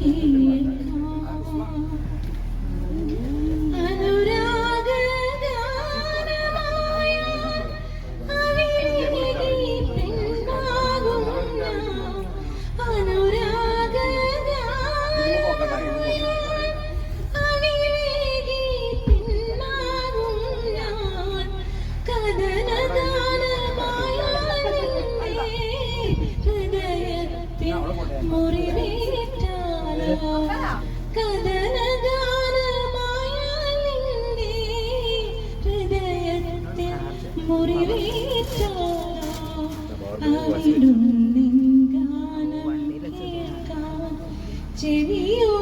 Okay. ചെവിയോ